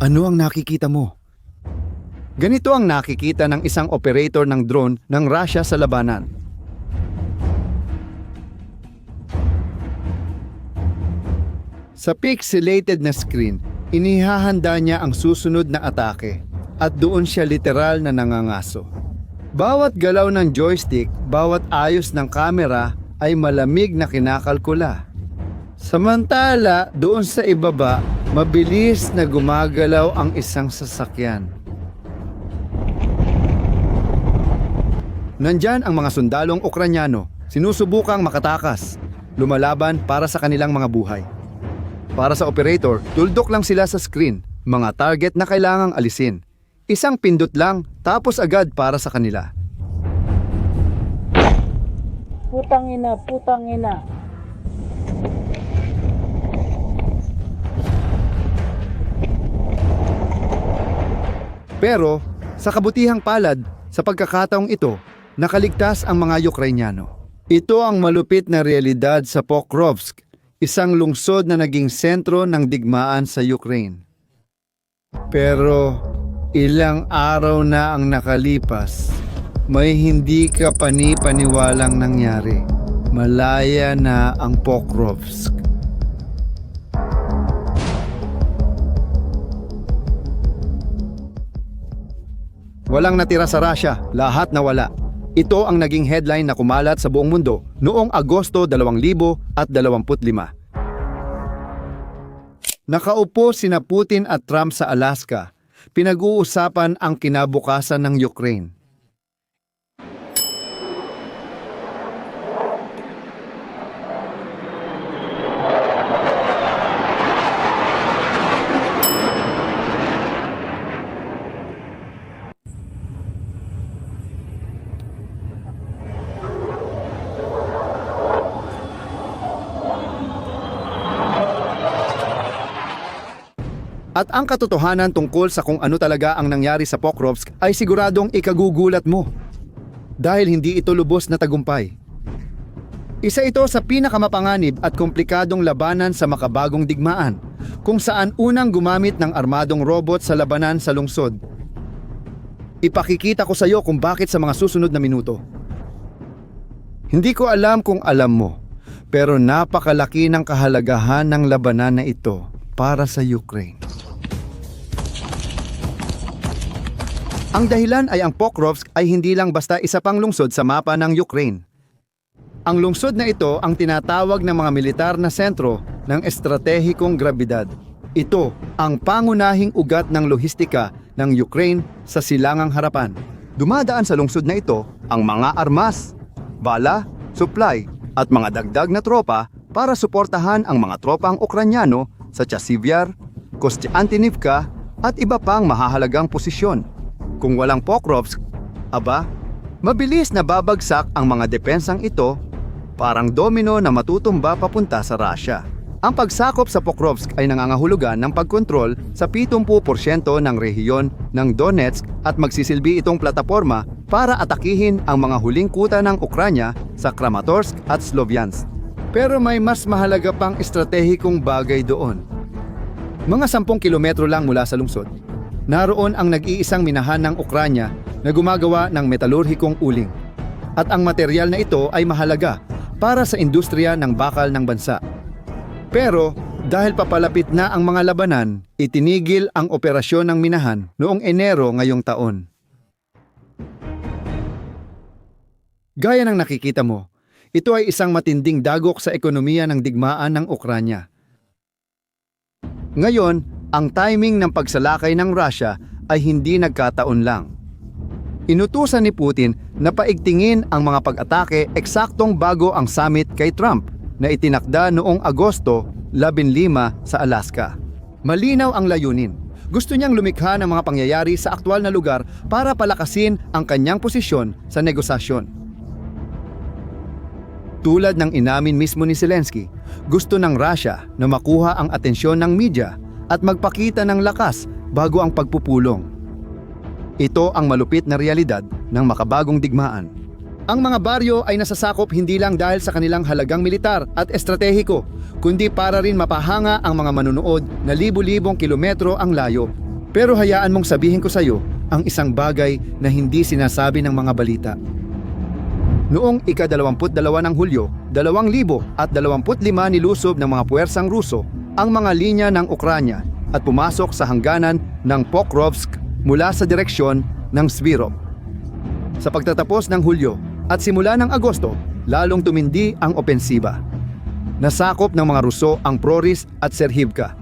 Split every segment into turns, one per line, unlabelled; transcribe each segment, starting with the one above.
Ano ang nakikita mo? Ganito ang nakikita ng isang operator ng drone ng Russia sa labanan. Sa pixelated na screen, inihahanda niya ang susunod na atake at doon siya literal na nangangaso. Bawat galaw ng joystick, bawat ayos ng kamera ay malamig na kinakalkula. Samantala, doon sa ibaba, mabilis na gumagalaw ang isang sasakyan. Nandyan ang mga sundalong Ukranyano, sinusubukang makatakas, lumalaban para sa kanilang mga buhay. Para sa operator, tuldok lang sila sa screen, mga target na kailangang alisin. Isang pindot lang, tapos agad para sa kanila.
Putang ina, putang ina.
Pero, sa kabutihang palad, sa pagkakataong ito, nakaligtas ang mga Ukrainyano. Ito ang malupit na realidad sa Pokrovsk, isang lungsod na naging sentro ng digmaan sa Ukraine. Pero ilang araw na ang nakalipas, may hindi ka pani-paniwalang nangyari. Malaya na ang Pokrovsk. Walang natira sa Russia, lahat nawala. Ito ang naging headline na kumalat sa buong mundo noong Agosto 2025. Nakaupo sina Putin at Trump sa Alaska. Pinag-uusapan ang kinabukasan ng Ukraine. At ang katotohanan tungkol sa kung ano talaga ang nangyari sa Pokrovsk ay siguradong ikagugulat mo. Dahil hindi ito lubos na tagumpay. Isa ito sa pinakamapanganib at komplikadong labanan sa makabagong digmaan, kung saan unang gumamit ng armadong robot sa labanan sa lungsod. Ipakikita ko sa iyo kung bakit sa mga susunod na minuto. Hindi ko alam kung alam mo, pero napakalaki ng kahalagahan ng labanan na ito para sa Ukraine. Ang dahilan ay ang Pokrovsk ay hindi lang basta isa pang lungsod sa mapa ng Ukraine. Ang lungsod na ito ang tinatawag ng mga militar na sentro ng estratehikong grabidad. Ito ang pangunahing ugat ng lohistika ng Ukraine sa silangang harapan. Dumadaan sa lungsod na ito ang mga armas, bala, supply at mga dagdag na tropa para suportahan ang mga tropang Ukranyano sa Chasivyar, Kostiantynivka at iba pang mahahalagang posisyon. Kung walang Pokrovsk, aba, mabilis na babagsak ang mga depensang ito parang domino na matutumba papunta sa Russia. Ang pagsakop sa Pokrovsk ay nangangahulugan ng pagkontrol sa 70% ng rehiyon ng Donetsk at magsisilbi itong plataforma para atakihin ang mga huling kuta ng Ukranya sa Kramatorsk at Sloviansk. Pero may mas mahalaga pang estratehikong bagay doon. Mga 10 kilometro lang mula sa lungsod, naroon ang nag-iisang minahan ng Ukranya na gumagawa ng metalurhikong uling. At ang material na ito ay mahalaga para sa industriya ng bakal ng bansa. Pero dahil papalapit na ang mga labanan, itinigil ang operasyon ng minahan noong Enero ngayong taon. Gaya ng nakikita mo, ito ay isang matinding dagok sa ekonomiya ng digmaan ng Ukranya. Ngayon, ang timing ng pagsalakay ng Russia ay hindi nagkataon lang. Inutusan ni Putin na paigtingin ang mga pag-atake eksaktong bago ang summit kay Trump na itinakda noong Agosto 15 sa Alaska. Malinaw ang layunin. Gusto niyang lumikha ng mga pangyayari sa aktwal na lugar para palakasin ang kanyang posisyon sa negosasyon. Tulad ng inamin mismo ni Zelensky, gusto ng Russia na makuha ang atensyon ng media at magpakita ng lakas bago ang pagpupulong. Ito ang malupit na realidad ng makabagong digmaan. Ang mga baryo ay nasasakop hindi lang dahil sa kanilang halagang militar at estratehiko, kundi para rin mapahanga ang mga manunood na libu-libong kilometro ang layo. Pero hayaan mong sabihin ko sa iyo ang isang bagay na hindi sinasabi ng mga balita. Noong ika-22 ng Hulyo, 2025 nilusob ng mga puwersang Ruso ang mga linya ng Ukranya at pumasok sa hangganan ng Pokrovsk mula sa direksyon ng Svirov. Sa pagtatapos ng Hulyo at simula ng Agosto, lalong tumindi ang opensiba. Nasakop ng mga Ruso ang Proris at Serhivka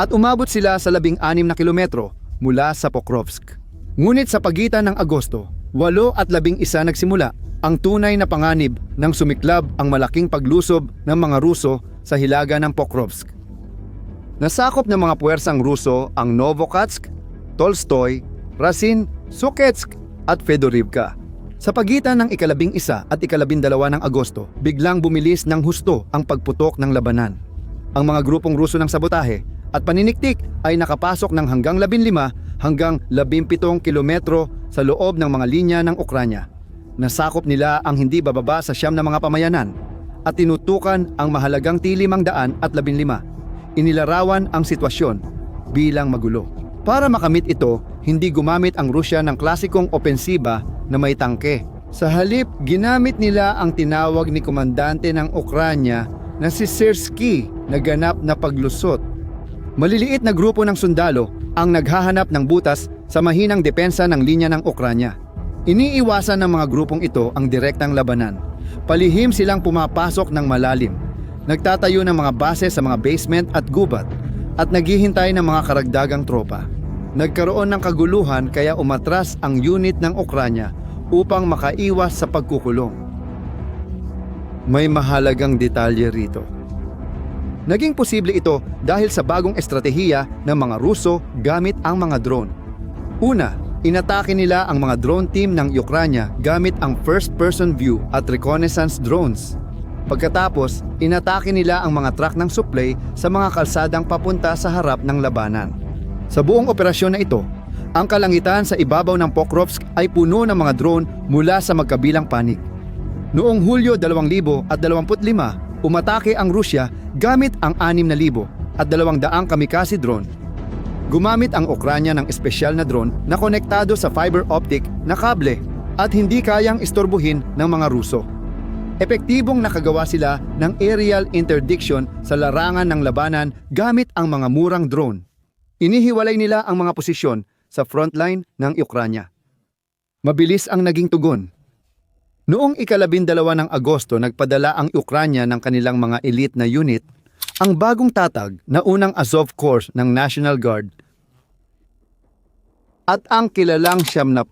at umabot sila sa labing anim na kilometro mula sa Pokrovsk. Ngunit sa pagitan ng Agosto, walo at labing isa nagsimula ang tunay na panganib ng sumiklab ang malaking paglusob ng mga Ruso sa hilaga ng Pokrovsk. Nasakop ng mga puwersang Ruso ang Novokatsk, Tolstoy, Rasin, Suketsk at Fedorivka. Sa pagitan ng ikalabing isa at ikalabing dalawa ng Agosto, biglang bumilis ng husto ang pagputok ng labanan. Ang mga grupong Ruso ng sabotahe at paniniktik ay nakapasok ng hanggang 15 hanggang 17 kilometro sa loob ng mga linya ng Ukranya. Nasakop nila ang hindi bababa sa siyam na mga pamayanan at tinutukan ang mahalagang tilimang daan at 15. Inilarawan ang sitwasyon bilang magulo. Para makamit ito, hindi gumamit ang Rusya ng klasikong opensiba na may tangke. Sa halip, ginamit nila ang tinawag ni komandante ng Ukranya na si Sersky na ganap na paglusot. Maliliit na grupo ng sundalo ang naghahanap ng butas sa mahinang depensa ng linya ng Ukranya. Iniiwasan ng mga grupong ito ang direktang labanan. Palihim silang pumapasok ng malalim. Nagtatayo ng mga base sa mga basement at gubat at naghihintay ng mga karagdagang tropa. Nagkaroon ng kaguluhan kaya umatras ang unit ng Ukranya upang makaiwas sa pagkukulong. May mahalagang detalye rito. Naging posible ito dahil sa bagong estratehiya ng mga Ruso gamit ang mga drone. Una, inatake nila ang mga drone team ng Ukranya gamit ang first-person view at reconnaissance drones. Pagkatapos, inatake nila ang mga truck ng supply sa mga kalsadang papunta sa harap ng labanan. Sa buong operasyon na ito, ang kalangitan sa ibabaw ng Pokrovsk ay puno ng mga drone mula sa magkabilang panig. Noong Hulyo 2025, umatake ang Rusya gamit ang 6,000 at 200 kamikaze drone. Gumamit ang Ukranya ng espesyal na drone na konektado sa fiber optic na kable at hindi kayang istorbohin ng mga Ruso. Epektibong nakagawa sila ng aerial interdiction sa larangan ng labanan gamit ang mga murang drone. Inihiwalay nila ang mga posisyon sa frontline ng Ukranya. Mabilis ang naging tugon. Noong ikalabindalawa ng Agosto, nagpadala ang Ukranya ng kanilang mga elite na unit, ang bagong tatag na unang Azov Corps ng National Guard at ang kilalang 73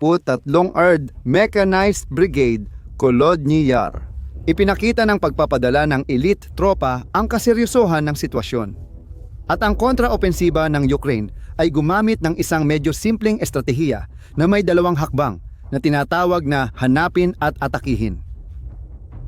Ard Mechanized Brigade Kolodny Yar. Ipinakita ng pagpapadala ng elite tropa ang kaseryosohan ng sitwasyon. At ang kontraopensiba ng Ukraine ay gumamit ng isang medyo simpleng estratehiya na may dalawang hakbang na tinatawag na hanapin at atakihin.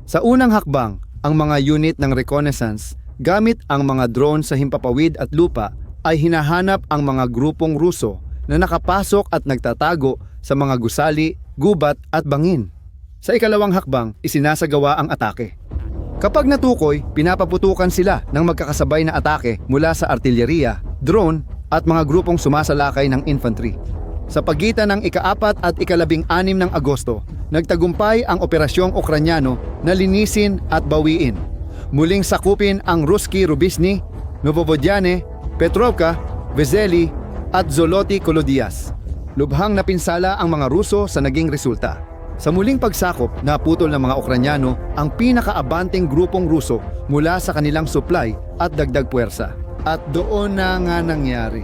Sa unang hakbang, ang mga unit ng reconnaissance gamit ang mga drone sa himpapawid at lupa ay hinahanap ang mga grupong Ruso na nakapasok at nagtatago sa mga gusali, gubat at bangin. Sa ikalawang hakbang, isinasagawa ang atake. Kapag natukoy, pinapaputukan sila ng magkakasabay na atake mula sa artilyeriya, drone at mga grupong sumasalakay ng infantry. Sa pagitan ng ikaapat at ikalabing anim ng Agosto, nagtagumpay ang operasyong Ukranyano na linisin at bawiin. Muling sakupin ang Ruski Rubisny, Novovodjane, Petrovka, Vezeli at Zoloty Kolodias. Lubhang napinsala ang mga Ruso sa naging resulta. Sa muling pagsakop, naputol ng mga Ukranyano ang pinakaabanting grupong Ruso mula sa kanilang supply at dagdag puwersa. At doon na nga nangyari.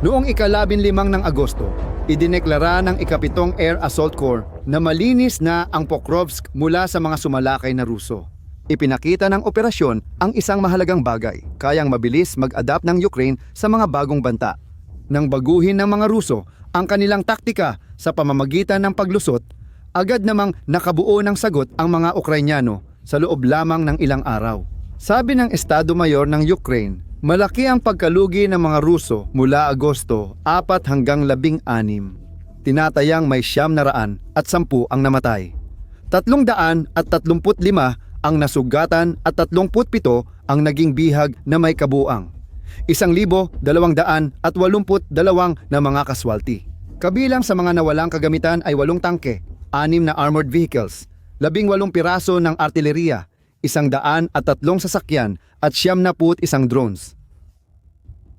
Noong ikalabin limang ng Agosto, idineklara ng ikapitong Air Assault Corps na malinis na ang Pokrovsk mula sa mga sumalakay na Ruso. Ipinakita ng operasyon ang isang mahalagang bagay, kayang mabilis mag-adapt ng Ukraine sa mga bagong banta. Nang baguhin ng mga Ruso ang kanilang taktika sa pamamagitan ng paglusot, agad namang nakabuo ng sagot ang mga Ukrainyano sa loob lamang ng ilang araw. Sabi ng Estado Mayor ng Ukraine, malaki ang pagkalugi ng mga Ruso mula Agosto 4 hanggang 16. Tinatayang may siyam na raan at sampu ang namatay. Tatlong daan at tatlumput lima ang nasugatan at tatlumput pito ang naging bihag na may kabuang. Isang libo, dalawang daan at walumput dalawang na mga kaswalti. Kabilang sa mga nawalang kagamitan ay walong tangke, anim na armored vehicles, labing walong piraso ng artilleriya, isang daan at tatlong sasakyan at siyam na put isang drones.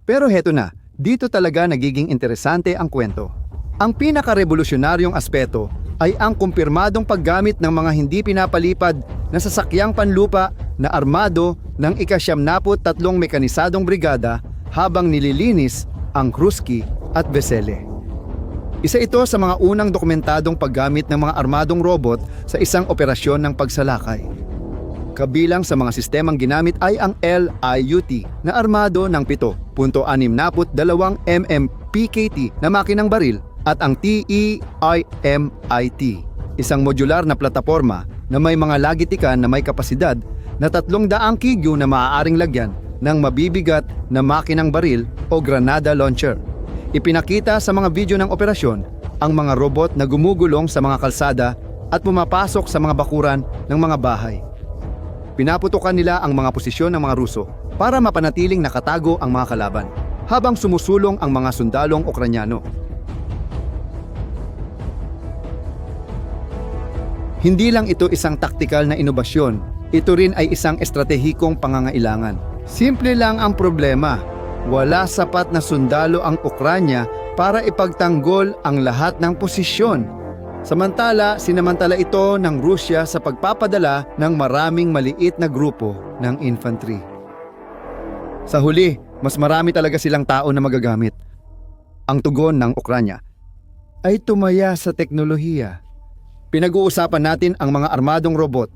Pero heto na, dito talaga nagiging interesante ang kwento. Ang pinaka-revolusyonaryong aspeto ay ang kumpirmadong paggamit ng mga hindi pinapalipad na sasakyang panlupa na armado ng ikasyamnaput tatlong mekanisadong brigada habang nililinis ang Kruski at Vesele. Isa ito sa mga unang dokumentadong paggamit ng mga armadong robot sa isang operasyon ng pagsalakay. Kabilang sa mga sistemang ginamit ay ang LIUT na armado ng 7.62 mm PKT na makinang baril at ang TEIMIT, isang modular na plataforma na may mga lagitikan na may kapasidad na 300 kigyo na maaaring lagyan ng mabibigat na makinang baril o granada launcher. Ipinakita sa mga video ng operasyon ang mga robot na gumugulong sa mga kalsada at pumapasok sa mga bakuran ng mga bahay. Pinaputukan nila ang mga posisyon ng mga Ruso para mapanatiling nakatago ang mga kalaban habang sumusulong ang mga sundalong Ukranyano. Hindi lang ito isang taktikal na inobasyon, ito rin ay isang estratehikong pangangailangan. Simple lang ang problema. Wala sapat na sundalo ang Ukranya para ipagtanggol ang lahat ng posisyon. Samantala, sinamantala ito ng Rusya sa pagpapadala ng maraming maliit na grupo ng infantry. Sa huli, mas marami talaga silang tao na magagamit. Ang tugon ng Ukranya ay tumaya sa teknolohiya. Pinag-uusapan natin ang mga armadong robot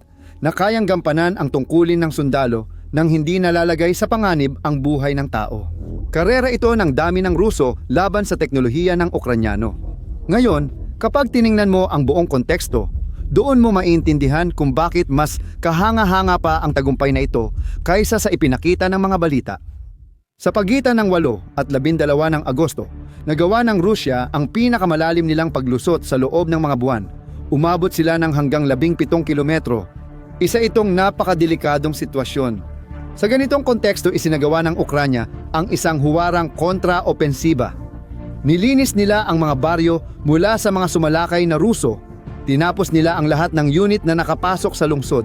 na kayang gampanan ang tungkulin ng sundalo nang hindi nalalagay sa panganib ang buhay ng tao. Karera ito ng dami ng Ruso laban sa teknolohiya ng Ukranyano. Ngayon, kapag tiningnan mo ang buong konteksto, doon mo maintindihan kung bakit mas kahanga-hanga pa ang tagumpay na ito kaysa sa ipinakita ng mga balita. Sa pagitan ng 8 at 12 ng Agosto, nagawa ng Rusya ang pinakamalalim nilang paglusot sa loob ng mga buwan. Umabot sila ng hanggang 17 kilometro. Isa itong napakadelikadong sitwasyon. Sa ganitong konteksto isinagawa ng Ukranya ang isang huwarang kontra-opensiba. Nilinis nila ang mga baryo mula sa mga sumalakay na Ruso. Tinapos nila ang lahat ng unit na nakapasok sa lungsod.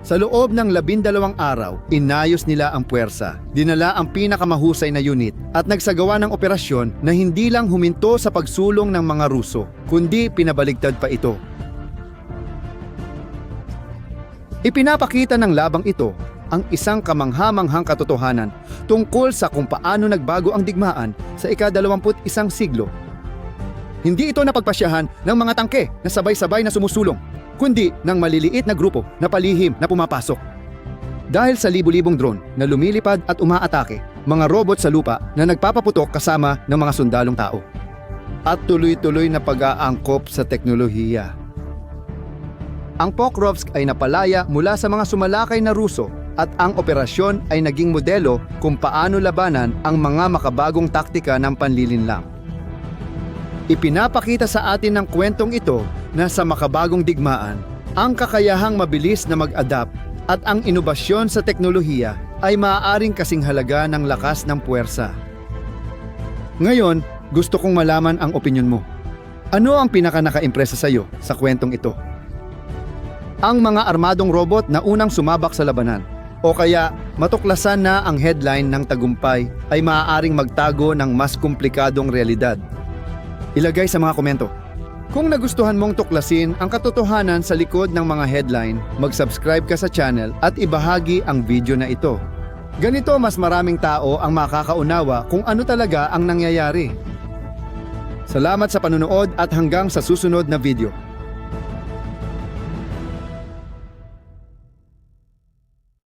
Sa loob ng labindalawang araw, inayos nila ang puwersa. Dinala ang pinakamahusay na unit at nagsagawa ng operasyon na hindi lang huminto sa pagsulong ng mga Ruso, kundi pinabaligtad pa ito. Ipinapakita ng labang ito ang isang kamanghamanghang katotohanan tungkol sa kung paano nagbago ang digmaan sa ikadalawamput isang siglo. Hindi ito napagpasyahan ng mga tangke na sabay-sabay na sumusulong, kundi ng maliliit na grupo na palihim na pumapasok. Dahil sa libu-libong drone na lumilipad at umaatake, mga robot sa lupa na nagpapaputok kasama ng mga sundalong tao. At tuloy-tuloy na pag-aangkop sa teknolohiya. Ang Pokrovsk ay napalaya mula sa mga sumalakay na Ruso at ang operasyon ay naging modelo kung paano labanan ang mga makabagong taktika ng panlilinlang. Ipinapakita sa atin ng kwentong ito na sa makabagong digmaan, ang kakayahang mabilis na mag-adapt at ang inobasyon sa teknolohiya ay maaaring kasing halaga ng lakas ng puwersa. Ngayon, gusto kong malaman ang opinyon mo. Ano ang pinaka naka-impresa sa iyo sa kwentong ito? Ang mga armadong robot na unang sumabak sa labanan o kaya matuklasan na ang headline ng tagumpay ay maaaring magtago ng mas komplikadong realidad. Ilagay sa mga komento. Kung nagustuhan mong tuklasin ang katotohanan sa likod ng mga headline, mag-subscribe ka sa channel at ibahagi ang video na ito. Ganito mas maraming tao ang makakaunawa kung ano talaga ang nangyayari. Salamat sa panunood at hanggang sa susunod na video.